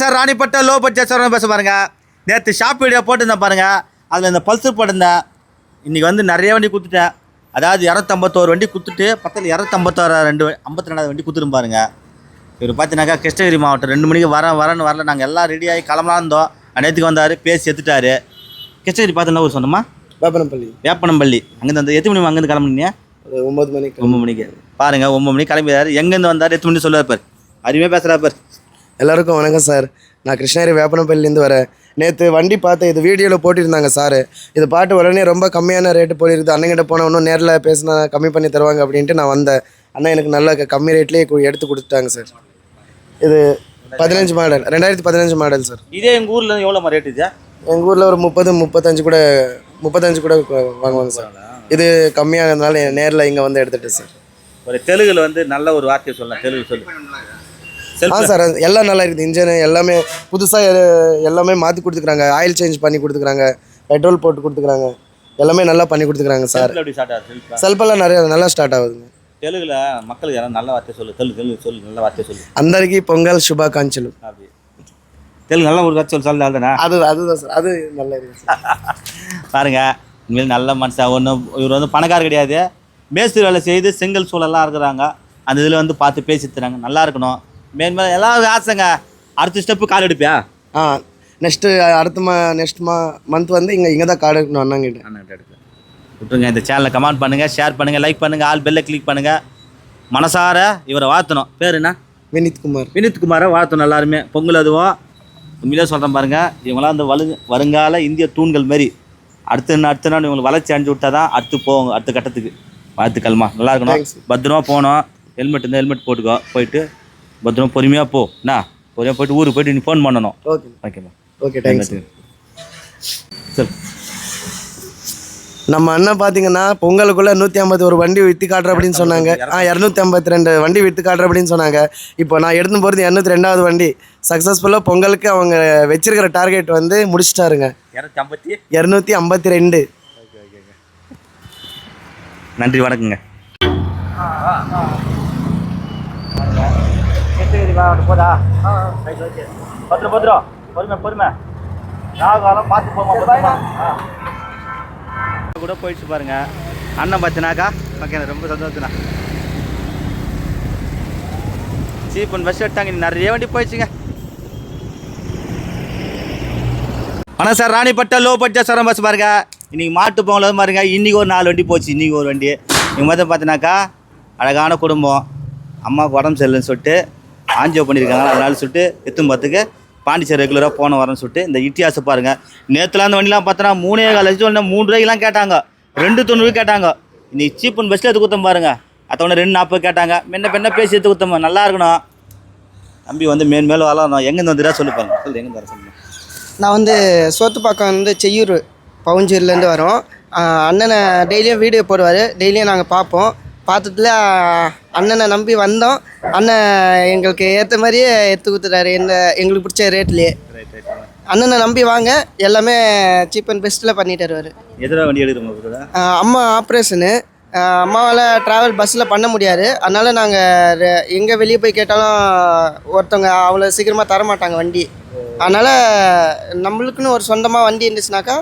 Sir ராணிப்பட்ட low budget sir பேச பாருங்க. நேற்று ஷாப் வீடியோ போட்டிருந்தேன் பாருங்க. அதில் இந்த பல்சர் போட்டிருந்தேன். இன்றைக்கி வந்து நிறைய வண்டி கொடுத்துட்டேன் அதாவது இரநூத்தம்பத்தோரு வண்டி கொடுத்துட்டு பக்கத்தில் இரநூத்தம்பத்தோரு ரெண்டு ஐம்பத்தி ரெண்டாவது வண்டி கொடுத்துரும் பாருங்க. இவர் பார்த்தீங்கன்னாக்கா கிருஷ்ணகிரி மாவட்டம். ரெண்டு மணிக்கு வரேன் வரேன்னு வரல. நாங்கள் எல்லாம் ரெடியாகி கிளம்பலாம் இருந்தோம். நேற்றுக்கு வந்தார் பேசி எடுத்துட்டாரு. கிருஷ்ணகிரி பார்த்தீங்கன்னா ஒரு சொன்னோமா வேப்பனப்பள்ளி வேப்பனம்பள்ளி. அங்கேருந்து அந்த எத்தனை மணி அங்கேருந்து கிளம்புனீங்க? ஒம்பது மணிக்கு. ஒம்பது மணிக்கு. பாருங்க ஒம்பது மணிக்கு கிளம்பிடுறாரு எங்கேருந்து வந்தார்? எத்தனை மணி சொல்லுவார் பார். அருமையாக பேசுகிறார் பார். எல்லாருக்கும் வணக்கம் சார். நான் கிருஷ்ணகிரி வேப்பனப்பள்ளிலேருந்து வரேன். நேற்று வண்டி பார்த்து இது வீடியோவில் போட்டிருந்தாங்க சார். இது பாட்டு உடனே ரொம்ப கம்மியான ரேட்டு போயிருக்குது அண்ணங்கிட்ட போன இன்னும் நேரில் பேசினா கம்மி பண்ணி தருவாங்க அப்படின்ட்டு நான் வந்தேன். அண்ணன் எனக்கு நல்ல கம்மி ரேட்லேயே எடுத்து கொடுத்துட்டாங்க சார். இது பதினஞ்சு மாடல் ரெண்டாயிரத்தி பதினஞ்சு மாடல் சார். இதே எங்கள் ஊரில் எவ்வளோ ரேட் இது? எங்கள் ஊரில் ஒரு முப்பது முப்பத்தஞ்சு கூட முப்பத்தஞ்சு கூட வாங்குவாங்க சார். இது கம்மியாகிறதுனால நேரில் இங்கே வந்து எடுத்துட்டேன் சார். ஒரு தெலுங்குல வந்து நல்ல ஒரு வார்த்தையை சொல்லலாம். தெலுங்கு சொல்லு. ஆ சார் எல்லாம் நல்லா இருக்குது. இன்ஜினு எல்லாமே புதுசாக எல்லாமே மாற்றி கொடுத்துக்குறாங்க. ஆயில் சேஞ்ச் பண்ணி கொடுத்துக்குறாங்க. பெட்ரோல் போட்டு கொடுத்துக்குறாங்க. எல்லாமே நல்லா பண்ணி கொடுத்துக்குறாங்க சார். செல்ஃபெல்லாம் நிறையா நல்லா ஸ்டார்ட் ஆகுதுங்க. தெலுங்குல மக்களுக்கு யாரும் நல்ல வார்த்தை சொல்லு தெலுங்கு தெலுங்கு சொல்லு நல்ல வார்த்தை சொல்லு. அந்தரிக்கு பொங்கல் சுபாகாஞ்சலும் தெலுங்கு நல்ல ஒரு கட்சி சொல்லு அதுதானே அது அதுதான் சார். அது நல்ல இருக்கு பாருங்க உண்மையில் நல்ல மனுஷன் ஒன்று இவர் வந்து பணக்காரர் கிடையாது. மேஸ்திரி வேலை செய்து செங்கல் சூழலாக இருக்கிறாங்க அந்த இதில் வந்து பார்த்து பேசி தராங்க. நல்லா இருக்கணும். மேன்மேல் எல்லாரும் ஆசைங்க. அடுத்த ஸ்டெப்பு கால் எடுப்பியா? ஆ நெக்ஸ்ட்டு அடுத்த மா நெக்ஸ்ட் மா மந்த் வந்து இங்கே இங்கே தான் கார்டு எடுக்கணும் அண்ணாங்கிட்ட அண்ணன்கிட்ட எடுக்க விட்டுருங்க இந்த சேனலை கமெண்ட் பண்ணுங்கள் ஷேர் பண்ணுங்கள் லைக் பண்ணுங்கள் ஆல் பெல்லை கிளிக் பண்ணுங்கள் மனசார இவரை வாழ்த்தணும். பேர் என்ன? வினித் குமார் வினித் குமாரை வாழ்த்தணும் எல்லாருமே. பொங்கல் அதுவும் உண்மையிலே சொல்கிறேன் பாருங்கள் இவங்களாம் அந்த வலு வருங்கால இந்திய தூண்கள் மாரி. அடுத்த நாள் அடுத்த நாள் இவங்களை வளர்ச்சி அடைஞ்சு விட்டா தான் அடுத்து போவோங்க அடுத்த கட்டத்துக்கு. வாழ்த்துக்கள்மா. நல்லா இருக்கணும். பத்திரமா போகணும். ஹெல்மெட் இருந்தால் ஹெல்மெட் போட்டுக்கோ போயிட்டு பத்திரமா பொறுமையாக போ. என்ன? பொறுமையாக போயிட்டு ஊருக்கு போயிட்டு நீ ஃபோன் பண்ணணும். ஓகே ஓகேம்மா ஓகே தேங்க்ஸ் சரி. நம்ம அண்ணன் பார்த்தீங்கன்னா பொங்கலுக்குள்ள நூற்றி ஐம்பது ஒரு வண்டி விற்று காட்டுற அப்படின்னு சொன்னாங்க. ஆ இரநூத்தி ஐம்பத்தி ரெண்டு வண்டி விற்று காட்டுற அப்படின்னு சொன்னாங்க. இப்போ நான் எடுத்து போகிறது இரநூத்தி ரெண்டாவது வண்டி. சக்ஸஸ்ஃபுல்லாக பொங்கலுக்கு அவங்க வச்சிருக்கிற டார்கெட் வந்து முடிச்சிட்டாருங்க. இரநூத்தி ஐம்பத்தி? இரநூத்தி ஐம்பத்தி ரெண்டு. நன்றி வணக்கங்க. போதா? பத்திரம் பத்திரம் பொறுமை பொறுமை. ராகாலம் பார்த்து போமா கூட போயிடுச்சு பாருங்க. அண்ணன் பார்த்தினாக்கா ஓகே ரொம்ப சந்தோஷம்ண்ணா சீப் அண்ட் பஸ் எடுத்தாங்க இன்னும் நிறைய வண்டி போயிடுச்சுங்க. ஆனால் சார் ராணிப்பட்ட லோ பட்ஜெட் சரம் பஸ் பாருங்க. இன்னைக்கு மாட்டு பொங்கல் பாருங்க இன்னைக்கு ஒரு நாலு வண்டி போச்சு இன்னைக்கு ஒரு வண்டி. இவங்க மொத்தம் பார்த்தினாக்கா அழகான குடும்பம். அம்மாவுக்கு உடம்பு சரியில்லைன்னு சொல்லிட்டு ஆஞ்சியோ பண்ணியிருக்காங்க. அதனால சொல்லிட்டு எத்தும் பார்த்துக்கு பாண்டிச்சேரி ரெகுலராக போன வரேன்னு சொல்லிட்டு இந்த இட்டியாசம் பாருங்க. நேற்றுலாம் அந்த வண்டிலாம் பார்த்தோன்னா மூணே கால் லட்சம் மூணு ரூபாய்க்குலாம் கேட்டாங்க. ரெண்டு தொண்ணூறு கேட்டாங்க. இன்னைக்கு சீப் அண்ட் பெஸ்ட்டில் எடுத்து கொடுத்தோம் பாருங்க. அத்தவொடனே ரெண்டு நாற்பது கேட்டாங்க. மென்ன பெண்ண பேசி எடுத்து கொடுத்தோம் நல்லா இருக்கணும். தம்பி வந்து மேல் மேலும் வளரணும் எங்கேருந்து வந்துடா சொல்லு பாருங்க. சொல்லு எங்கேருந்து வர சொல்லுங்க நான் வந்து சோத்துப்பாக்கம் வந்து செய்யூர் பவுஞ்சூர்லேருந்து வரோம். அண்ணனை டெய்லியும் வீடியோ போடுவார். டெய்லியும் நாங்கள் பார்ப்போம். பார்த்ததுல அண்ணனை நம்பி வந்தோம். அண்ணன் எங்களுக்கு ஏற்ற மாதிரியே எடுத்து கொடுத்துட்டாரு. எந்த எங்களுக்கு பிடிச்ச ரேட்லேயே ரைட் ரைட் அண்ணனை நம்பி வாங்க. எல்லாமே சீப் அண்ட் பெஸ்ட்டில் பண்ணி தருவார் எதிராக வண்டி எடுக்கிறோம் அம்மா ஆப்ரேஷனு அம்மாவால் ட்ராவல் பஸ்ஸில் பண்ண முடியாது. அதனால் நாங்கள் எங்கே வெளியே போய் கேட்டாலும் ஒருத்தவங்க அவ்வளோ சீக்கிரமாக தர மாட்டாங்க வண்டி அதனால் நம்மளுக்குன்னு ஒரு சொந்தமாக வண்டி இருந்துச்சுனாக்கா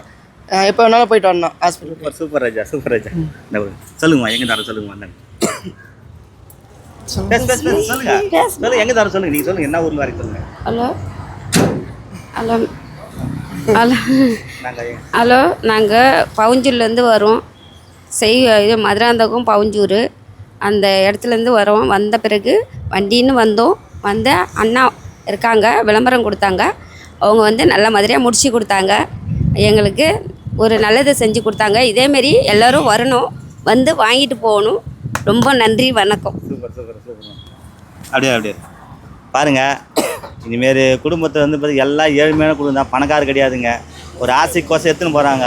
எப்போ வேணாலும் போயிட்டு வரணும் ஹாஸ்பிட்டலுக்கு சூப்பர் சூப்பர் ராஜா சூப்பர் ராஜா. இந்த சொல்லுங்கம்மா எங்க தர சொல்லுங்கம்மா பேசு, சொல்லுங்க. சொல்லுங்க எங்க தர சொல்லுங்க நீங்க சொல்லுங்க என்ன ஊர்ல வரைக்கும் சொல்லுங்க. ஹலோ? ஹலோ? ஹலோ? ஹலோ? நாங்கள் பவுஞ்சூர்லேருந்து வரோம். செய் இது மதுராந்தகம் பவுஞ்சூர். அந்த இடத்துலேருந்து வரோம். வந்த பிறகு வண்டின்னு வந்தோம். வந்த அண்ணா இருக்காங்க விளம்பரம் கொடுத்தாங்க. அவங்க வந்து நல்ல மாதிரியாக முடிச்சு கொடுத்தாங்க. எங்களுக்கு ஒரு நல்லதை செஞ்சு கொடுத்தாங்க. இதேமாரி எல்லோரும் வரணும். வந்து வாங்கிட்டு போகணும். ரொம்ப நன்றி வணக்கம். Super super super. அப்படியே அப்படியே. பாருங்க. இனிமேல் குடும்பத்தை வந்து பார்த்து எல்லாம் ஏழ்மையான குடும்பம் தான். பணக்கார கிடையாதுங்க. ஒரு ஆசைக்கோசம் எடுத்துன்னு போகிறாங்க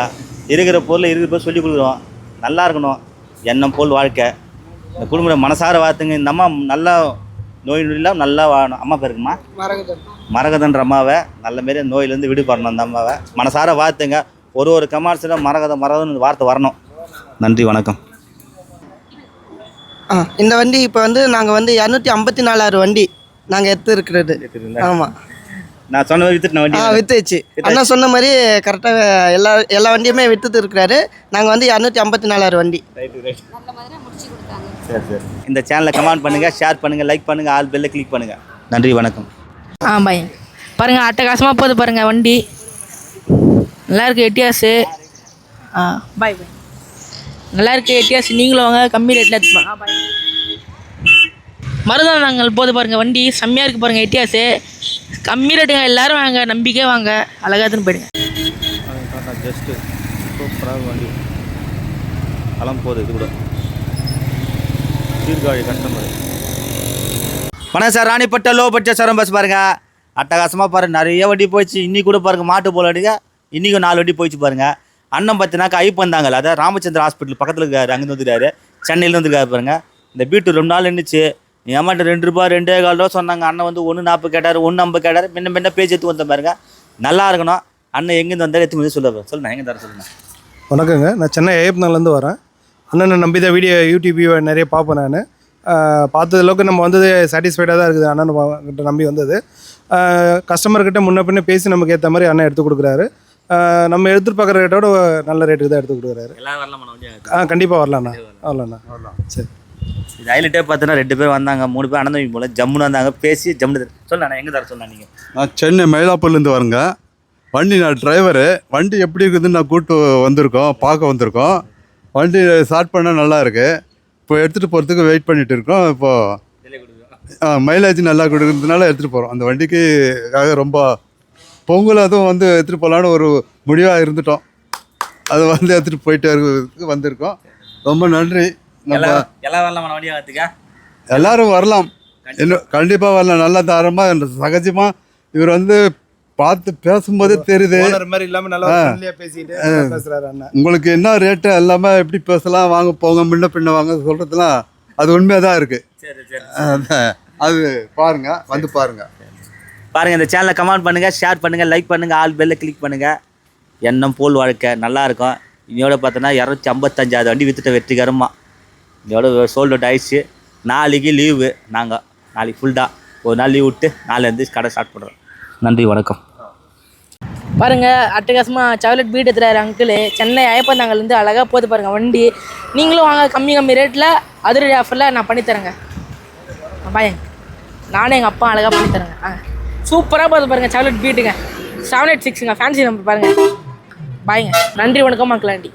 இருக்கிற பொருள் இருக்கிற பொருள் சொல்லி கொடுக்குறோம். நல்லா இருக்கணும். எண்ணம் போல் வாழ்க்கை. இந்த குடும்பத்தை மனசார வாழ்த்துங்க இந்த அம்மா நல்லா நோய் நொடி இல்லாம நல்லா வாழணும். அம்மா பேருக்குமா மறக்குது மரகதன்ற அம்மாவை நல்ல மாரி நோயிலேருந்து விடுபடணும் அந்த அம்மாவை. மனசார வாழ்த்துங்க ஒரு ஒரு கமார்ஸில் மரகதம் மரகதம் வார்த்தை வரணும். நன்றி வணக்கம். ஆ இந்த வண்டி இப்போ வந்து நாங்கள் வந்து இரநூத்தி ஐம்பத்தி நாலாயிரம் வண்டி நாங்கள் எடுத்து இருக்கிறது. ஆமாம் நான் சொன்ன மாதிரி வித்துட்டு வண்டி ஆ வித்துச்சு. அண்ணா சொன்ன மாதிரி கரெக்டாக எல்லா எல்லா வண்டியுமே வித்துட்டு இருக்கிறாரு. நாங்கள் வந்து இரநூத்தி ஐம்பத்தி நாலாயிரம் வண்டி. ரைட்டு ரைட் நல்ல மாதிரி முடிச்சு கொடுத்தாங்க சரி சரி. இந்த சேனலை கமெண்ட் பண்ணுங்கள் ஷேர் பண்ணுங்கள் லைக் பண்ணுங்கள் ஆல் பெல்ல கிளிக் பண்ணுங்கள் நன்றி வணக்கம். ஆ பாய் பாருங்கள் அட்டகாசமாக போகுது பாருங்கள் வண்டி. நல்லா இருக்கு எட்டியாஸு ஆ. பாய் பாய் நல்லா இருக்கு எட்டியாஸ் நீங்களும் வாங்க. கம்மி ரேட்டில் எடுத்துப்பா பாய் மருதான நாங்கள் போது பாருங்கள் வண்டி செம்மையாக இருக்குது பாருங்கள் எட்டியாஸு கம்மி ரேட்டுங்க. எல்லாரும் வாங்க. நம்பிக்கை வாங்க. அழகாக எடுத்துன்னு போயிடுங்க. ஜஸ்ட்டு சூப்பராக வண்டி களம் போகுது இது கூட சீர்காழி கஸ்டமர் வணக்கம் சார். ராணிப்பட்ட லோ பட்ஜெட் சரம் பஸ் பாருங்க. அட்டகாசமாக பாருங்க. நிறைய வண்டி போயிடுச்சு. இன்னைக்கு கூட பாருங்க. மாட்டு போல அடிக்க இன்றைக்கும் நாலு வண்டி போயிடுச்சு பாருங்கள் அண்ணன் பார்த்தினாக்கா ஐப் வந்தாங்கல்ல அதாவது ராமச்சந்திர ஹாஸ்பிட்டல் பக்கத்தில் இருக்காரு அங்கேருந்து வந்துருக்காரு சென்னையில வந்துருக்காரு பாருங்கள் இந்த பீட்டு ரொம்ப நாள் நின்றுச்சு ஏமாட்ட ரெண்டு ரூபா ரெண்டே கால் ரூபா சொன்னாங்க. அண்ணன் வந்து ஒன்று நாற்பது கேட்டார் ஒன்று ஐம்பது கேட்டார். முன்ன முன்ன பேச்சு எடுத்து வந்த பாருங்க. நல்லா இருக்கணும். அண்ணன் எங்கேருந்து வந்தார் எடுத்து வந்து சொல்ல சொல்லுண்ணா எங்கே தர சொல்லுண்ணா. வணக்கங்க. நான் சென்னை ஐயப்பனாலேருந்து வரேன். அண்ணனை நம்பி தான் வீடியோ யூடியூப் நிறைய பார்ப்பேன் நான். பார்த்தது அளவுக்கு நம்ம வந்தது சாட்டிஸ்ஃபைடாக தான் இருக்குது அண்ணன் கிட்ட நம்பி வந்தது. கஸ்டமர்கிட்ட முன்ன பின்ன பேசி நமக்கு ஏற்ற மாதிரி அண்ணன் எடுத்து கொடுக்குறாரு. நம்ம எதிர்பார்க்குற ரேட்டோட நல்ல ரேட்டுக்கு தான் எடுத்து கொடுக்குறாரு. வரலாமா? ஆ கண்டிப்பாக வரலாண்ணா வரலாண்ணா வரலாம். சரி. இது ஹைலைட்டே பார்த்தோன்னா ரெண்டு பேர் வந்தாங்க மூணு பேர் அனந்தமி போல ஜம்முன்னு வந்தாங்க பேசி ஜம்முன்னு சொல்லண்ணா எங்கே தர சொன்னா நீங்கள் நான் சென்னை மயிலாப்பூர்லேருந்து வரேங்க. வண்டி நான் டிரைவரு வண்டி எப்படி இருக்குதுன்னு நான் கூட்டு வந்திருக்கோம் பார்க்க வந்திருக்கோம். வண்டி ஸ்டார்ட் பண்ண நல்லா இருக்கு. இப்போ எடுத்துகிட்டு போகிறதுக்கு வெயிட் பண்ணிட்டு இருக்கோம். இப்போது மைலேஜ் நல்லா கொடுக்கறதுனால எடுத்துகிட்டு போகிறோம் அந்த வண்டிக்குக்காக ரொம்ப பொங்கல் அதுவும் வந்து எடுத்துகிட்டு போகலான்னு ஒரு முடிவாக இருந்துட்டோம். அது வந்து எடுத்துகிட்டு போயிட்டு வந்திருக்கோம். ரொம்ப நன்றி. நம்ம எல்லாரும் வரலாம் இன்னும் கண்டிப்பாக வரலாம். நல்லா தரமாக சகஜமாக இவர் வந்து பார்த்து பேசும்போதே தெரியுது. உங்களுக்கு என்ன ரேட்டு எல்லாமே எப்படி பேசலாம்? வாங்க போங்க முன்ன பின்ன வாங்க சொல்கிறதுலாம் அது உண்மையாக தான் இருக்குது சரி சரி அது பாருங்க வந்து பாருங்க. பாருங்கள் இந்த சேனலை கமெண்ட் பண்ணுங்கள் ஷேர் பண்ணுங்கள் லைக் பண்ணுங்கள் ஆல் பெல்ல கிளிக் பண்ணுங்கள் எண்ணம் போல் வாழ்க்கை நல்லாயிருக்கும் இருக்கும். பார்த்தோன்னா இரநூத்தி ஐம்பத்தஞ்சாவது வண்டி வித்துட்ட வெற்றிகரமாக இதோட சோல்டு அவுட் ஆயிடுச்சு. நாளைக்கு லீவு நாங்கள் நாளைக்கு ஃபுல் டா. ஒரு நாள் லீவ் விட்டு நாளைலேருந்து கடை ஸ்டார்ட் பண்ணுறோம் நன்றி வணக்கம். பாருங்கள் அட்டகாசமாக சாக்லேட் பீட் எடுத்துறாரு அங்கிள் சென்னை ஐயப்பந்தாங்கலேருந்து அழகாக போகுது பாருங்கள் வண்டி. நீங்களும் வாங்க கம்மி கம்மி ரேட்டில் அதிரடி ஆஃபரில் நான் பண்ணித்தரேங்க. பாயங்க நானும் எங்கள் அப்பா அழகாக பண்ணித்தரேங்க. ஆ. சூப்பராக போகுது செவன் சாக்லேட் பீட்டுங்க செவன் எயிட் சிக்ஸுங்க ஃபேன்சி நம்பர் பாருங்கள் பாய்ங்க நன்றி வணக்கம் மக்களாண்டி